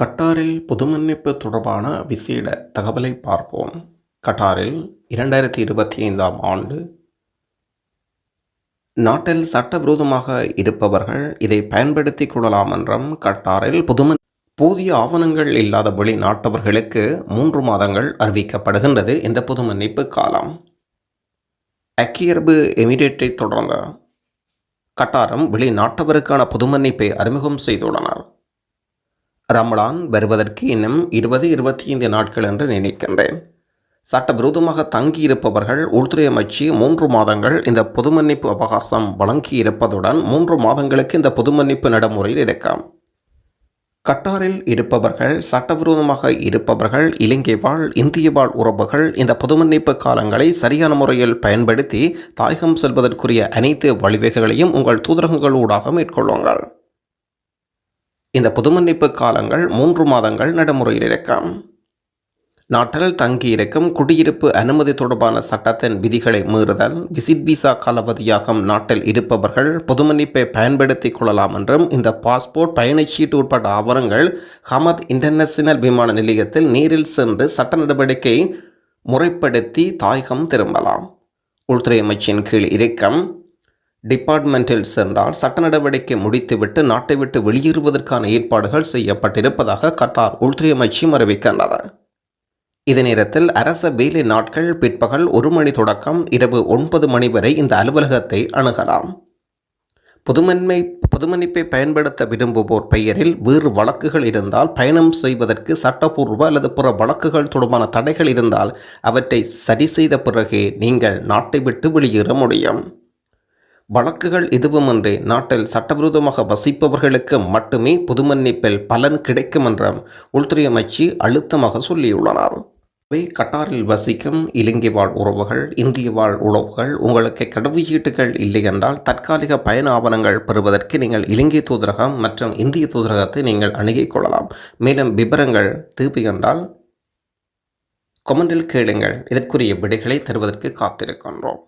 கட்டாரில் புதுமன்னிப்பு தொடர்பான விசேட தகவலை பார்ப்போம். கட்டாரில் இரண்டாயிரத்தி இருபத்தி ஐந்தாம் ஆண்டு நாட்டில் சட்டவிரோதமாக இருப்பவர்கள் இதை பயன்படுத்திக் கொள்ளலாம் என்றும் கட்டாரில் பொதுமன் போதிய ஆவணங்கள் இல்லாத வெளிநாட்டவர்களுக்கு மூன்று மாதங்கள் அறிவிக்கப்படுகின்றது இந்த புதுமன்னிப்பு காலம். ஐக்கிய அரபு எமிரேட்டை தொடர்ந்த கட்டாரம் வெளிநாட்டவருக்கான புதுமன்னிப்பை அறிமுகம் செய்துள்ளனர். ரமலான் வருவதற்கு இன்னும் இருபது இருபத்தி ஐந்து நாட்கள் என்று நினைக்கின்றேன். சட்டவிரோதமாக தங்கியிருப்பவர்கள் உள்துறை அமைச்சு மூன்று மாதங்கள் இந்த பொதுமன்னிப்பு அவகாசம் வழங்கியிருப்பதுடன் மூன்று மாதங்களுக்கு இந்த பொதுமன்னிப்பு நடைமுறையில் இருக்கும் கட்டாரில் இருப்பவர்கள் சட்டவிரோதமாக இருப்பவர்கள் இலங்கை வாழ் இந்திய வாழ் உறவுகள் இந்த பொதுமன்னிப்பு காலங்களை சரியான முறையில் பயன்படுத்தி தாயகம் செல்வதற்குரிய அனைத்து வழிவகைகளையும் உங்கள் தூதரகங்களூடாக மேற்கொள்ளுங்கள். இந்த பொதுமன்னிப்பு காலங்கள் மூன்று மாதங்கள் நடைமுறையில் இருக்கும் நாட்டில் தங்கியிருக்கும் குடியிருப்பு அனுமதி தொடர்பான சட்டத்தின் விதிகளை மீறுதல் விசிட் விசா காலவதியாகும் நாட்டில் இருப்பவர்கள் பொதுமன்னிப்பை பயன்படுத்திக் கொள்ளலாம் என்றும் இந்த பாஸ்போர்ட் பயணச்சீட்டு உட்பட ஆவணங்கள் ஹமத் இன்டர்நேஷனல் விமான நிலையத்தில் நேரில் சென்று சட்ட நடவடிக்கை முறைப்படுத்தி தாயகம் திரும்பலாம். உள்துறை அமைச்சின் கீழ் இறக்கம். டிபார்ட்மெண்டில் சென்றால் சட்ட நடவடிக்கை முடித்துவிட்டு நாட்டை விட்டு வெளியேறுவதற்கான ஏற்பாடுகள் செய்யப்பட்டிருப்பதாக கத்தார் உள்துறை அமைச்சும் அறிவிக்கின்றது. இதே நேரத்தில் அரச வேலை நாட்கள் பிற்பகல் ஒரு மணி தொடக்கம் இரவு ஒன்பது மணி வரை இந்த அலுவலகத்தை அணுகலாம். புதுமன்மை புதுமன்னிப்பை பயன்படுத்த விரும்புவோர் பெயரில் வேறு வழக்குகள் இருந்தால் பயணம் செய்வதற்கு சட்டப்பூர்வ அல்லது பிற வழக்குகள் தொடர்பான தடைகள் இருந்தால் அவற்றை சரி செய்த பிறகே நீங்கள் நாட்டை விட்டு வெளியேற முடியும். வழக்குகள் எதுவுமின்றி நாட்டில் சட்டவிரோதமாக வசிப்பவர்களுக்கு மட்டுமே புதுமன்னிப்பில் பலன் கிடைக்கும் என்றும் உள்துறை அமைச்சு அழுத்தமாக சொல்லியுள்ளனர். இவை கட்டாரில் வசிக்கும் இலங்கை வாழ் உறவுகள் இந்திய வாழ் உறவுகள் உங்களுக்கு கடவுச்சீட்டுகள் இல்லை என்றால் தற்காலிக பயண ஆவணங்கள் பெறுவதற்கு நீங்கள் இலங்கை தூதரகம் மற்றும் இந்திய தூதரகத்தை நீங்கள் அணுகிக் கொள்ளலாம். மேலும் விவரங்கள் தேவை என்றால் கொமெண்டில் கேளுங்கள். இதற்குரிய விடைகளை தருவதற்கு காத்திருக்கின்றோம்.